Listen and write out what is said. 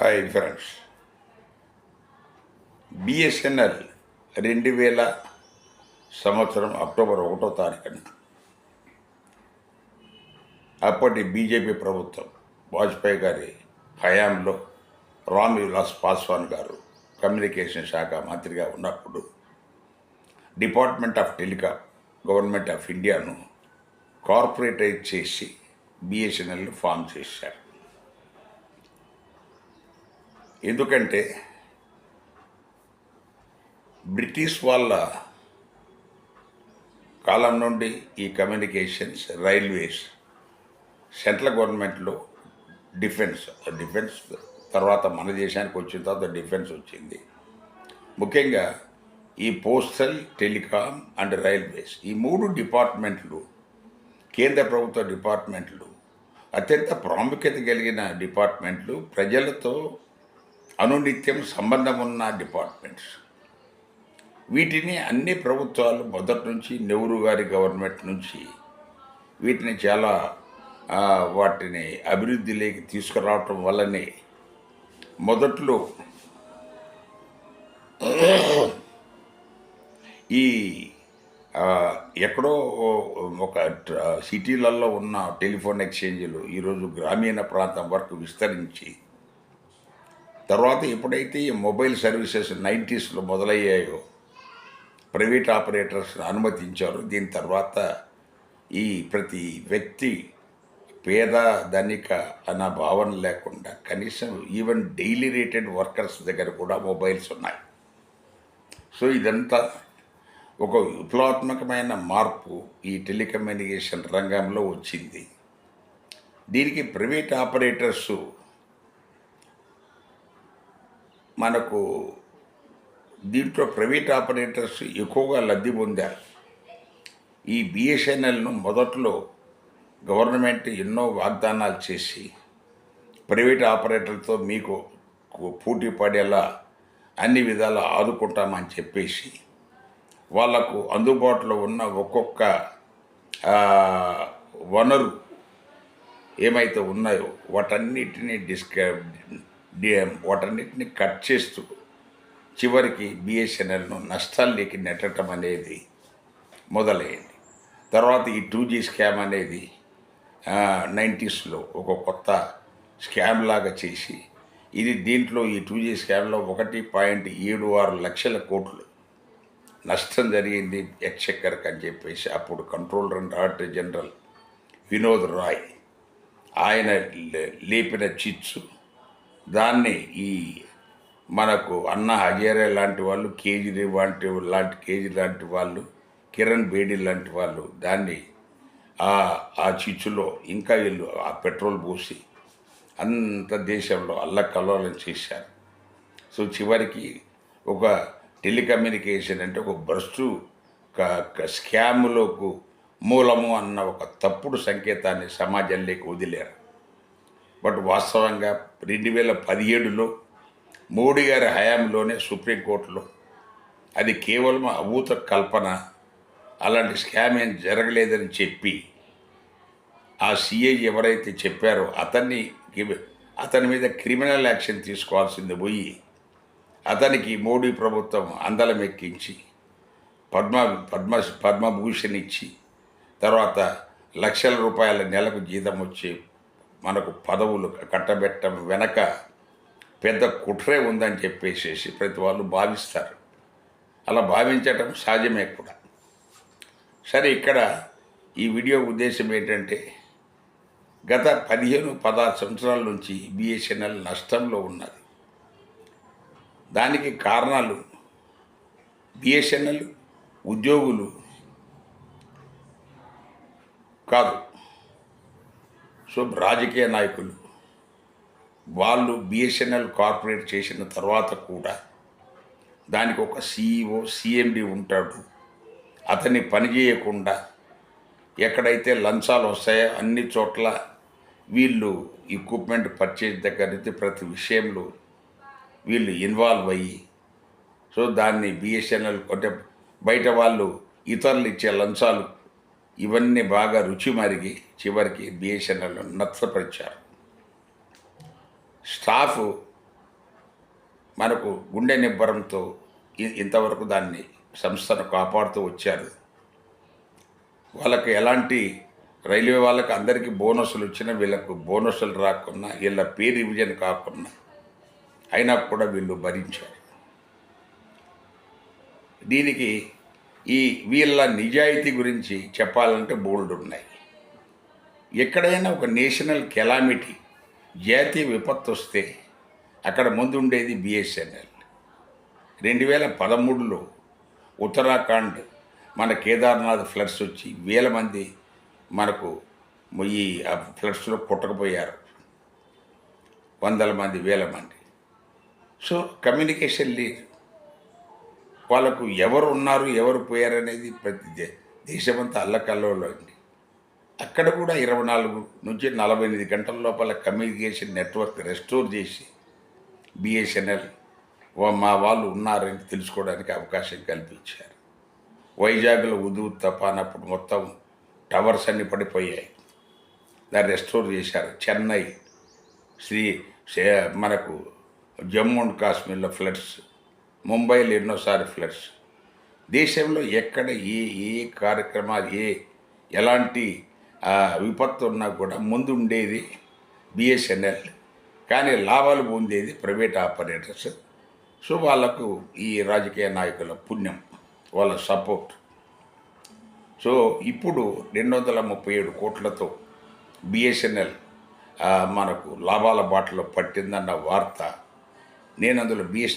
Hi friends BSNL రెండు వేల సంవత్సరం అక్టోబర్ ఒకటో తారీఖున అప్పటి బీజేపీ ప్రభుత్వం వాజ్పేయి గారి హయాంలో రామ్ విలాస్ పాస్వాన్ గారు కమ్యూనికేషన్ శాఖ మంత్రిగా ఉన్నప్పుడు department of telecom government of ఇండియాను కార్పొరేటైజ్ చేసి బిఎస్ఎన్ఎల్ ఫామ్ చేశారు. ఎందుకంటే బ్రిటిష్ వాళ్ళ కాలం నుండి ఈ కమ్యూనికేషన్స్ రైల్వేస్ సెంట్రల్ గవర్నమెంట్లో డిఫెన్స్ డిఫెన్స్ తర్వాత మన దేశానికి వచ్చిన తర్వాత డిఫెన్స్ వచ్చింది. ముఖ్యంగా ఈ పోస్టల్ టెలికాం అండ్ రైల్వేస్ ఈ మూడు డిపార్ట్మెంట్లు కేంద్ర ప్రభుత్వ డిపార్ట్మెంట్లు అత్యంత ప్రాముఖ్యత కలిగిన డిపార్ట్మెంట్లు ప్రజలతో అనునిత్యం సంబంధం ఉన్న డిపార్ట్మెంట్స్. వీటిని అన్ని ప్రభుత్వాలు మొదటి నుంచి నెహ్రూ గారి గవర్నమెంట్ నుంచి వీటిని చాలా వాటిని అభివృద్ధిలోకి తీసుకురావటం వల్లనే మొదట్లో ఈ ఎక్కడో ఒక సిటీలలో ఉన్న టెలిఫోన్ ఎక్స్చేంజీలు ఈరోజు గ్రామీణ ప్రాంతం వరకు విస్తరించి తర్వాత ఎప్పుడైతే ఈ మొబైల్ సర్వీసెస్ నైంటీస్లో మొదలయ్యాయో ప్రైవేట్ ఆపరేటర్స్ను అనుమతించారు. దీని తర్వాత ఈ ప్రతి వ్యక్తి పేద ధనిక అన్న భావన లేకుండా కనీసం ఈవెన్ డైలీ రేటెడ్ వర్కర్స్ దగ్గర కూడా మొబైల్స్ ఉన్నాయి. సో ఇదంతా ఒక విప్లవాత్మకమైన మార్పు ఈ టెలికమ్యూనికేషన్ రంగంలో వచ్చింది. దీనికి ప్రైవేట్ ఆపరేటర్సు మనకు దీంట్లో ప్రైవేట్ ఆపరేటర్స్ ఎక్కువగా లబ్ధి పొందారు. ఈ బిఎస్ఎన్ఎల్ను మొదట్లో గవర్నమెంట్ ఎన్నో వాగ్దానాలు చేసి ప్రైవేట్ ఆపరేటర్తో మీకు పోటీ పడేలా అన్ని విధాలా ఆదుకుంటామని చెప్పేసి వాళ్ళకు అందుబాటులో ఉన్న ఒక్కొక్క వనరు ఏమైతే ఉన్నాయో వాటన్నిటిని డిస్క వాటన్నిటిని కట్ చేస్తూ చివరికి బిఎస్ఎన్ఎల్ను నష్టాల్లోకి నెట్టడం అనేది మొదలైంది. తర్వాత ఈ టూ జీ స్కామ్ అనేది నైంటీస్లో ఒక కొత్త స్కామ్ లాగా చేసి ఇది దీంట్లో ఈ టూ జీ స్కామ్లో ఒకటి పాయింట్ ఏడు ఆరు లక్షల కోట్లు నష్టం జరిగింది ఎక్స్చెక్కర్కి అని చెప్పేసి అప్పుడు controller and auditor general Vinod Rai. ఆయన లేపిన చిచ్చు దాన్ని ఈ మనకు అన్న హజేరే లాంటి వాళ్ళు కేజీ లాంటి లాంటి కేజీ లాంటి వాళ్ళు కిరణ్ బేడి లాంటి వాళ్ళు దాన్ని ఆ చిచ్చులో ఇంకా వీళ్ళు ఆ పెట్రోల్ పోసి అంత దేశంలో అల్లకల్లోలం చేశారు. సో చివరికి ఒక టెలికమ్యూనికేషన్ అంటే ఒక భ్రష్టు స్కామ్లోకు మూలము అన్న ఒక తప్పుడు సంకేతాన్ని సమాజంలోకి వదిలేరు. బట్ వాస్తవంగా రెండు వేల పదిహేడులో మోడీ గారి హయాంలోనే సుప్రీంకోర్టులో అది కేవలం అభూత కల్పన అలాంటి స్కామ్ ఏం జరగలేదని చెప్పి ఆ సిఐ ఎవరైతే చెప్పారో అతన్ని అతని మీద క్రిమినల్ యాక్షన్ తీసుకోవాల్సింది పోయి అతనికి మోడీ ప్రభుత్వం అందలం ఎక్కించి పద్మ పద్మ పద్మభూషణ్ ఇచ్చి తర్వాత లక్షల రూపాయల నెలకు జీతం వచ్చే మనకు పదవులు కట్టబెట్టడం వెనక పెద్ద కుట్రే ఉందని చెప్పేసేసి ప్రతి వాళ్ళు భావిస్తారు. అలా భావించటం సహజమే కూడా. సరే ఇక్కడ ఈ వీడియో ఉద్దేశం ఏంటంటే గత పదిహేను పదహారు సంవత్సరాల నుంచి బిఎస్ఎన్ఎల్ నష్టంలో ఉన్నది. దానికి కారణాలు బిఎస్ఎన్ఎల్ ఉద్యోగులు కాదు. సో రాజకీయ నాయకులు. వాళ్ళు బిఎస్ఎన్ఎల్ కార్పొరేట్ చేసిన తర్వాత కూడా దానికి ఒక సీఈఓ సిఎండి ఉంటాడు. అతన్ని పని చేయకుండా ఎక్కడైతే లంచాలు వస్తాయో అన్ని చోట్ల వీళ్ళు ఎక్విప్మెంట్ పర్చేజ్ దగ్గర నుంచి ప్రతి విషయంలో వీళ్ళు ఇన్వాల్వ్ అయ్యి సో దాన్ని బిఎస్ఎన్ఎల్ అంటే బయట వాళ్ళు ఇతరులు ఇచ్చే లంచాలు ఇవన్నీ బాగా రుచి మరిగి చివరికి బిఎస్ఎన్ఎల్ నచ్చపరిచారు స్టాఫ్ మనకు గుండె నిబ్బరంతో ఇంతవరకు దాన్ని సంస్థను కాపాడుతూ వచ్చారు. వాళ్ళకి ఎలాంటి రైల్వే వాళ్ళకి అందరికీ బోనస్లు వచ్చినా వీళ్ళకు బోనస్లు రాకున్నా వీళ్ళ పే రివిజన్ కాకుండా అయినా కూడా వీళ్ళు భరించారు. దీనికి ఈ వీళ్ళ నిజాయితీ గురించి చెప్పాలంటే బోల్డ్ ఉన్నాయి. ఎక్కడైనా ఒక నేషనల్ కెలామిటీ జాతీయ విపత్తు వస్తే అక్కడ ముందు ఉండేది బిఎస్ఎన్ఎల్ రెండు వేల పదమూడులో ఉత్తరాఖండ్ మన కేదార్నాథ్ ఫ్లడ్స్ వచ్చి వేల మంది మనకు ఈ ఫ్లడ్స్లో కొట్టకపోయారు. వందల మంది వేల మంది. సో కమ్యూనికేషన్ లేదు. వాళ్ళకు ఎవరు ఉన్నారు ఎవరు పోయారు అనేది ప్రతి దే- దేశమంతా అల్లకల్లోలో ఉంది అక్కడ కూడా ఇరవై నాలుగు నుంచి నలభై ఎనిమిది గంటల లోపల కమ్యూనికేషన్ నెట్వర్క్ రెస్టోర్ చేసి బిఎస్ఎన్ఎల్ మా వాళ్ళు ఉన్నారని తెలుసుకోవడానికి అవకాశం కల్పించారు. వైజాగ్లో ఉదువు తపానప్పుడు మొత్తం టవర్స్ అన్ని పడిపోయాయి. దాన్ని రెస్టోర్ చేశారు. చెన్నై శ్రీ మనకు జమ్మూ అండ్ కాశ్మీర్లో ఫ్లడ్స్ ముంబైలో ఎన్నోసారి ఫ్లడ్స్. దేశంలో ఎక్కడ ఏ ఏ కార్యక్రమాలు ఏ ఎలాంటి విపత్తు ఉన్నా కూడా ముందు ఉండేది బిఎస్ఎన్ఎల్ కానీ లాభాలు పొందేది ప్రైవేట్ ఆపరేటర్స్. సో వాళ్ళకు ఈ రాజకీయ నాయకుల పుణ్యం వాళ్ళ సపోర్ట్. సో ఇప్పుడు రెండు వందల ముప్పై ఏడు కోట్లతో బిఎస్ఎన్ఎల్ మనకు లాభాల బాటలో పట్టిందన్న వార్త నేను అందులో బిఎస్